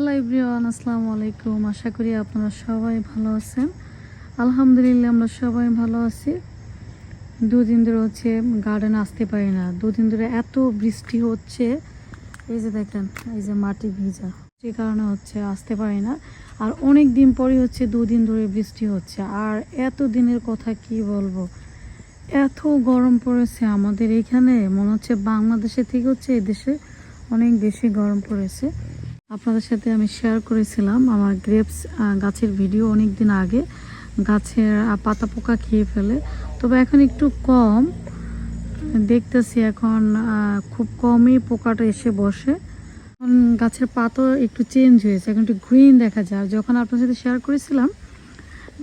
Hello everyone আসসালামু আলাইকুম। আশা করি আপনারা সবাই ভালো আছেন। আলহামদুলিল্লাহ, আমরা সবাই ভালো আছি। দুদিন ধরে হচ্ছে গার্ডেনে আসতে পারি না। দুদিন ধরে এত বৃষ্টি হচ্ছে। এই যে দেখেন, এই যে মাটি ভিজা। যে কারণে হচ্ছে আসতে পারি না। আর অনেক দিন পরই হচ্ছে দুদিন ধরে বৃষ্টি হচ্ছে। আর এত দিনের কথা কি বলব? এত গরম পড়েছে আমাদের এখানে। মনে হচ্ছে বাংলাদেশে থেকে হচ্ছে এদেশে অনেক বেশি গরম পড়েছে। আপনাদের সাথে আমি শেয়ার করেছিলাম আমার গ্রেপস গাছের ভিডিও অনেক দিন আগে। গাছের পাতা পোকা খেয়ে ফেলে। তবে এখন একটু কম। দেখতেছি এখন খুব কমই পোকাটা এসে বসে। এখন গাছের পাতা একটু চেঞ্জ হয়েছে। এখন একটু গ্রিন দেখা যায়। যখন আপনার সাথে শেয়ার করেছিলাম,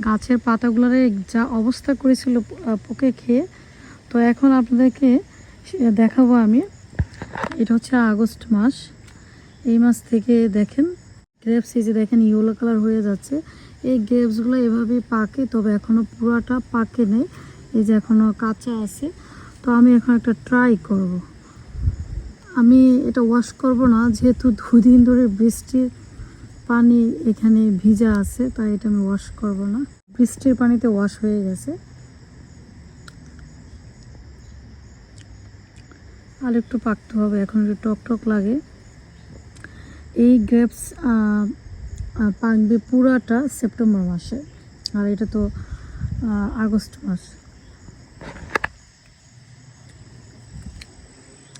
গাছের পাতাগুলোর যা অবস্থা করেছিল পোকে খেয়ে, তো এখন আপনাদেরকে দেখাবো আমি। এটা হচ্ছে আগস্ট মাস। এই মাস থেকে দেখেন গ্রেপস এই যে দেখেন ইয়েলো কালার হয়ে যাচ্ছে। এই গ্রেপসগুলো এভাবেই পাকে, তবে এখনও পুরাটা পাকে নেই। এই যে এখনও কাঁচা আছে। তো আমি এখন একটা ট্রাই করব। আমি এটা ওয়াশ করব না, যেহেতু দুদিন ধরে বৃষ্টির পানি এখানে ভিজা আছে, তাই এটা আমি ওয়াশ করব না। বৃষ্টির পানিতে ওয়াশ হয়ে গেছে। আর একটু পাকতে হবে, এখন একটু টক টক লাগে। এই গ্রেপস পাকবে পুরাটা সেপ্টেম্বর মাসে। আর এটা তো আগস্ট মাস।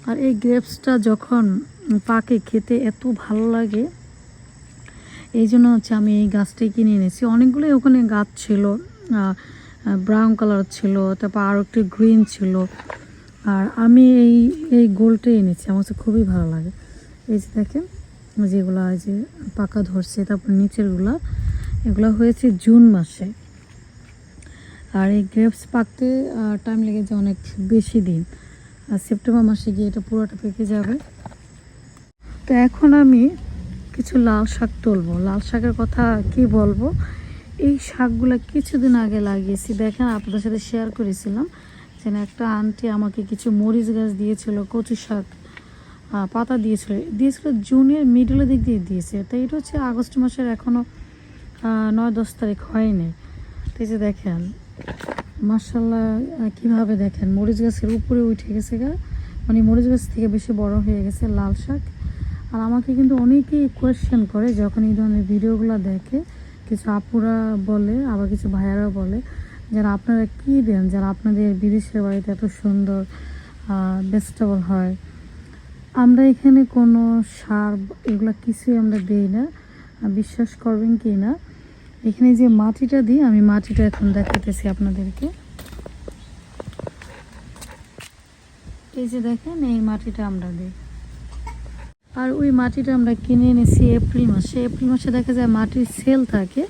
আর এই গ্রেপসটা যখন পাকে খেতে এত ভালো লাগে, এই জন্য হচ্ছে আমি এই গাছটাই কিনে এনেছি। অনেকগুলোই ওখানে গাছ ছিল ব্রাউন কালার ছিল, তারপর আরও একটু গ্রিন ছিল। আর আমি এই এই গোলটাই এনেছি, আমার খুবই ভালো লাগে। এই যে দেখেন। যেগুলো যে পাকা ধরছে, তারপর নিচেরগুলো এগুলো হয়েছে জুন মাসে। আর এই গ্রেপস পাকতে টাইম লেগেছে অনেক বেশি দিন। আর সেপ্টেম্বর মাসে গিয়ে এটা পুরোটা পেকে যাবে। তো এখন আমি কিছু লাল শাক তুলবো। লাল শাকের কথা কি বলব? এই শাকগুলো কিছুদিন আগে লাগিয়েছি। দেখেন, আপনাদের সাথে শেয়ার করেছিলাম যেন একটা আন্টি আমাকে কিছু মরিচ গাছ দিয়েছিল, কচু শাক। পাতা দিয়েছিল। দিয়েছিল জুনের মিডলের দিক দিয়ে দিয়েছে। তো এটা হচ্ছে আগস্ট মাসের এখনও নয় দশ তারিখ হয়নি। তো এই যে দেখেন মার্শাল্লাহ কীভাবে দেখেন, মরিচ গাছের উপরে উঠে গেছে গা। মানে মরিচ গাছ থেকে বেশি বড় হয়ে গেছে লাল শাক। আর আমাকে কিন্তু অনেকেই কোয়েশ্চেন করে যখন এই ধরনের ভিডিওগুলো দেখে, কিছু আপুরা বলে, আবার কিছু ভাইয়ারা বলে, যারা আপনারা কী দেন, যারা আপনাদের বিদেশের বাড়িতে এত সুন্দর ভেজিটেবল হয় আমরা এখানে কোনো সার এগুলো কিছুই আমরা দিই না। বিশ্বাস করবেন কি না? এখানে যে মাটিটা দিই, আমি মাটিটা এখন দেখাতেছি আপনাদেরকে। এই যে দেখেন, এই মাটিটা আমরা দিই। আর ওই মাটিটা আমরা কিনে এনেছি এপ্রিল মাসে। এপ্রিল মাসে দেখা যায় মাটির সেল থাকে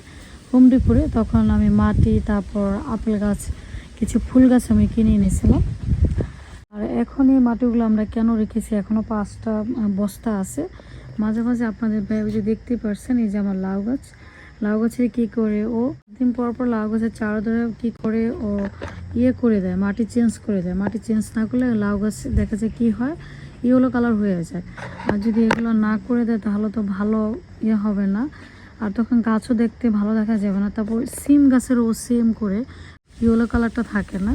হোম ডিপুরে। তখন আমি মাটি, তারপর আপেল গাছ, কিছু ফুল গাছ আমি কিনে এনেছিলাম। আর এখন এই মাটিগুলো আমরা কেন রেখেছি? এখনও পাঁচটা বস্তা আছে। মাঝে মাঝে আপনাদের যে দেখতে পারছেন, এই যে আমার লাউ গাছ। লাউ গাছের কী করে ও দিন পর পর লাউ গাছের চারা ধরে কী করে ও ইয়ে করে দেয়, মাটি চেঞ্জ করে দেয়। মাটি চেঞ্জ না করলে লাউ গাছ দেখা যায় কী হয়? ইয়েলো কালার হয়ে যায়। আর যদি এগুলো না করে দেয়, তাহলে তো ভালো ইয়ে হবে না। আর তখন গাছও দেখতে ভালো দেখা যাবে না। তারপর সিম গাছেরও সেম করে। ইয়েলো কালারটা থাকে না।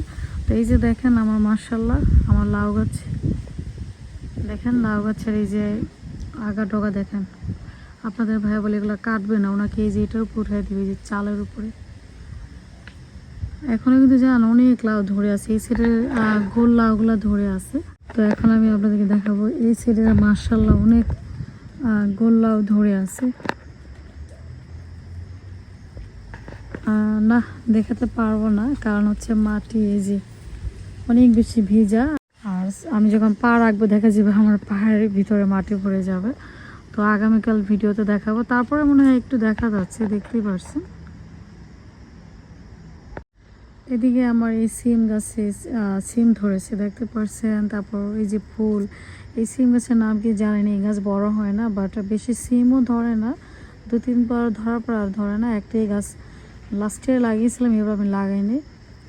এই যে দেখেন আমার মার্শাল্লাহ আমার লাউ গাছ। দেখেন লাউ গাছের এই যে আগা ডগা দেখেন। আপনাদের ভাই বলে এগুলো কাটবে না, ওনাকে এই যে এটার উপর উঠে দিবে যে চালের উপরে। এখনও কিন্তু জান অনেক লাউ ধরে আছে, এই সাইডের গোল লাউগুলো ধরে আছে। তো এখন আমি আপনাদেরকে দেখাবো, এই সাইডের মার্শাল্লাহ অনেক গোল লাউ ধরে আছে। না, দেখাতে পারব না, কারণ হচ্ছে মাটি, এই যে অনেক বেশি ভিজা। আর আমি যখন পা রাখব, দেখা যাবে আমার পাহাড়ের ভিতরে মাটি ভরে যাবে। তো আগামীকাল ভিডিওতে দেখাবো। তারপরে মনে হয় একটু দেখা যাচ্ছে, দেখতেই পারছেন। এদিকে আমার এই সিম গাছে সিম ধরেছে, দেখতে পারছেন। তারপর এই যে ফুল, এই সিম গাছের নাম কি জানি না এই গাছ বড় হয় না বাট বেশি সিমও ধরে না। দু তিনবার ধরার পর আর ধরে না। একটাই গাছ লাস্টে লাগিয়েছিলাম এবার আমি লাগাইনি।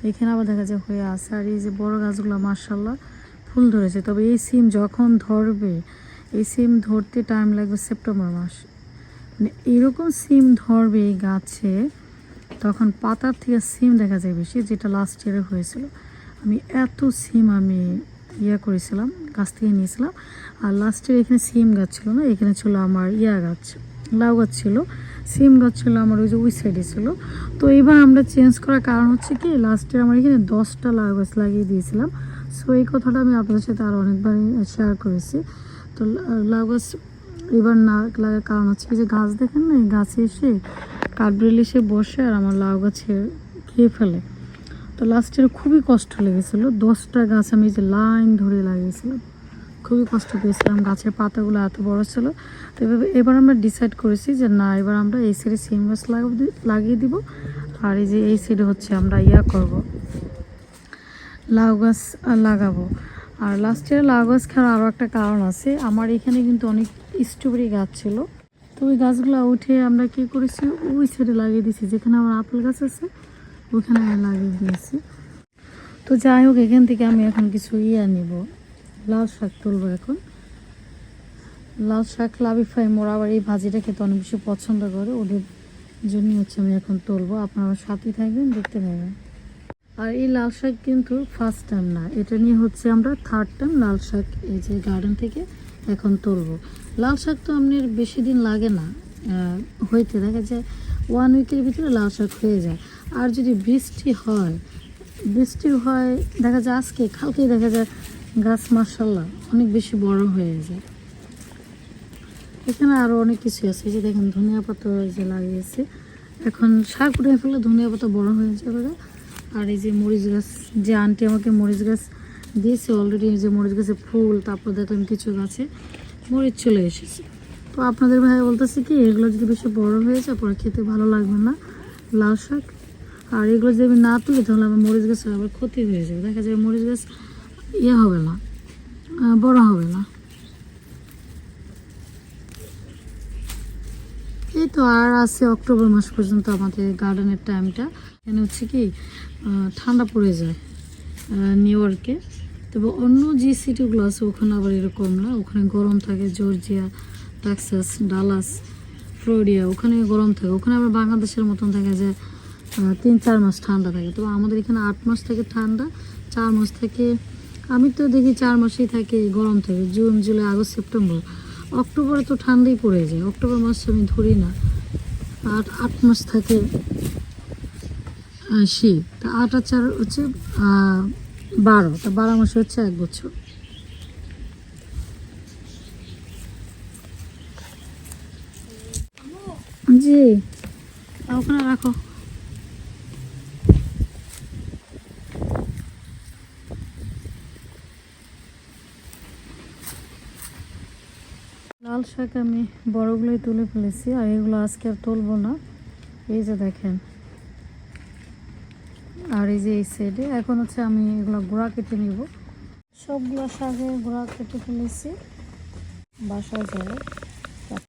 এখানে আবার দেখা যায় হয়ে আছে। আর এই যে বড় গাছগুলো মার্শাল্লাহ ফুল ধরেছে। তবে এই সিম যখন ধরবে, এই সিম ধরতে টাইম লাগবে সেপ্টেম্বর মাস। মানে এরকম সিম ধরবে এই গাছে, তখন পাতার থেকে সিম দেখা যায় বেশি, যেটা লাস্ট ইয়ারে হয়েছিল। আমি এত সিম আমি ইয়া করেছিলাম, গাছ থেকে নিয়েছিলাম। আর লাস্ট ইয়ার এখানে সিম গাছ ছিল না, এখানে ছিল আমার ইয়া গাছ। লাউ গাছ ছিল, সিম গাছ ছিল, আমার ওই যে ওই সাইডে ছিল। তো এবার আমরা চেঞ্জ করার কারণ হচ্ছে কি লাস্টে আমার এখানে দশটা লাউ গাছ লাগিয়ে দিয়েছিলাম। সো এই কথাটা আমি আপনাদের সাথে আরও অনেকবারই শেয়ার করেছি। তো লাউ গাছ এবার না লাগার কারণ হচ্ছে কি, যে গাছ দেখেন না, এই গাছে এসে কাঠবিড়াল এসে বসে আর আমার লাউ গাছে খেয়ে ফেলে। তো লাস্টের খুবই কষ্ট লেগেছিলো। দশটা গাছ আমি যে লাইন ধরে লাগিয়েছিলাম। খুবই কষ্ট পেয়েছিলাম, গাছের পাতাগুলো এত বড় ছিল। তো এভাবে এবার আমরা ডিসাইড করেছি যে না, এবার আমরা এই সাইডে সিম গাছ লাগিয়ে দিব। আর এই যে এই সাইডে হচ্ছে আমরা ইয়া করব। লাউ গাছ লাগাবো। আর লাস্ট ইয়ারে লাউ গাছ খাওয়ার আরও একটা কারণ আছে, আমার এখানে কিন্তু অনেক স্ট্রবেরি গাছ ছিল। তো ওই গাছগুলো উঠে আমরা কি করেছি, ওই সাইডে লাগিয়ে দিয়েছি, যেখানে আমার আপেল গাছ আছে ওইখানে আমি লাগিয়ে দিয়েছি। তো যাই হোক, এখান থেকে আমি এখন কিছু ইয়া নিব। লাল শাক তুলবো এখন। লাল শাক লাভি ফ্রাই মোর আবার এই ভাজিটা খেতে অনেক বেশি পছন্দ করে, ওদের জন্য হচ্ছে আমি এখন তুলবো। আপনারা সাথে থাকবেন, দেখতে পাবেন আর এই লাল শাক কিন্তু ফার্স্ট টাইম না, এটা নিয়ে হচ্ছে আমরা থার্ড টাইম লাল শাক এই যে গার্ডেন থেকে এখন তুলবো। লাল শাক তো আপনার বেশি দিন লাগে না হইতে দেখা যায় ওয়ান উইকের ভিতরে লাল শাক হয়ে যায়। আর যদি বৃষ্টি হয় বৃষ্টি হয়, দেখা যায় আজকে, কালকেই দেখা যায় গাছ মার্শাল্লাহ অনেক বেশি বড় হয়ে যায়। এখানে আরও অনেক কিছু আছে যে দেখেন ধনিয়া পাতা যে লাগিয়েছে। এখন শাক উঠে ফেলে ধনিয়া পাতা বড় হয়ে যাবে। আর এই যে মরিচ গাছ, যে আন্টি আমাকে মরিচ গাছ দিয়েছে অলরেডি যে মরিচ গাছে ফুল, তারপর দেখলাম কিছু গাছে মরিচ চলে এসেছে। তো আপনাদের ভাই বলতেছে কি, এগুলো যদি বেশি বড় হয়ে যায়, পরে খেতে ভালো লাগবে না লাল শাক। আর এগুলো যদি আমি না তুলি, তাহলে আমার মরিচ গাছের আবার ক্ষতি হয়ে যাবে। দেখা যায় মরিচ গাছ ইয়ে হবে না বড় হবে না। এই তো আর আছে অক্টোবর মাস পর্যন্ত আমাদের গার্ডেনের টাইমটা এখানে হচ্ছে কি ঠান্ডা পড়ে যায় নিউ ইয়র্কে তবে অন্য যে সিটিগুলো আছে, ওখানে আবার এরকম না। ওখানে গরম থাকে জর্জিয়া টেক্সাস ডালাস ফ্লোরিডা ওখানে গরম থাকে। ওখানে আবার বাংলাদেশের মতন থাকে যে তিন চার মাস ঠান্ডা থাকে। তো আমাদের এখানে আট মাস থেকে ঠান্ডা, চার মাস থেকে আমি তো দেখি চার মাসেই থাকে গরম থাকে, জুন, জুলাই, আগস্ট, সেপ্টেম্বর। অক্টোবরে তো ঠান্ডাই পড়ে যায়, অক্টোবর মাস আমি ধরি না। আট আট মাস থাকে শীত। তা আট আর চার হচ্ছে বারো। তা বারো মাসে হচ্ছে এক বছর। জি। ওখানে রাখো লাল শাক আমি বড়গুলোই তুলে ফেলেছি, আর এগুলো আজকে আর তুলবো না। এই যে দেখেন। আর এই যে এই সাইডে এখন হচ্ছে আমি এগুলো গুঁড়া কেটে নিব। সবগুলো শাকের গুঁড়া কেটে ফেলেছি, বাসায় যাবে।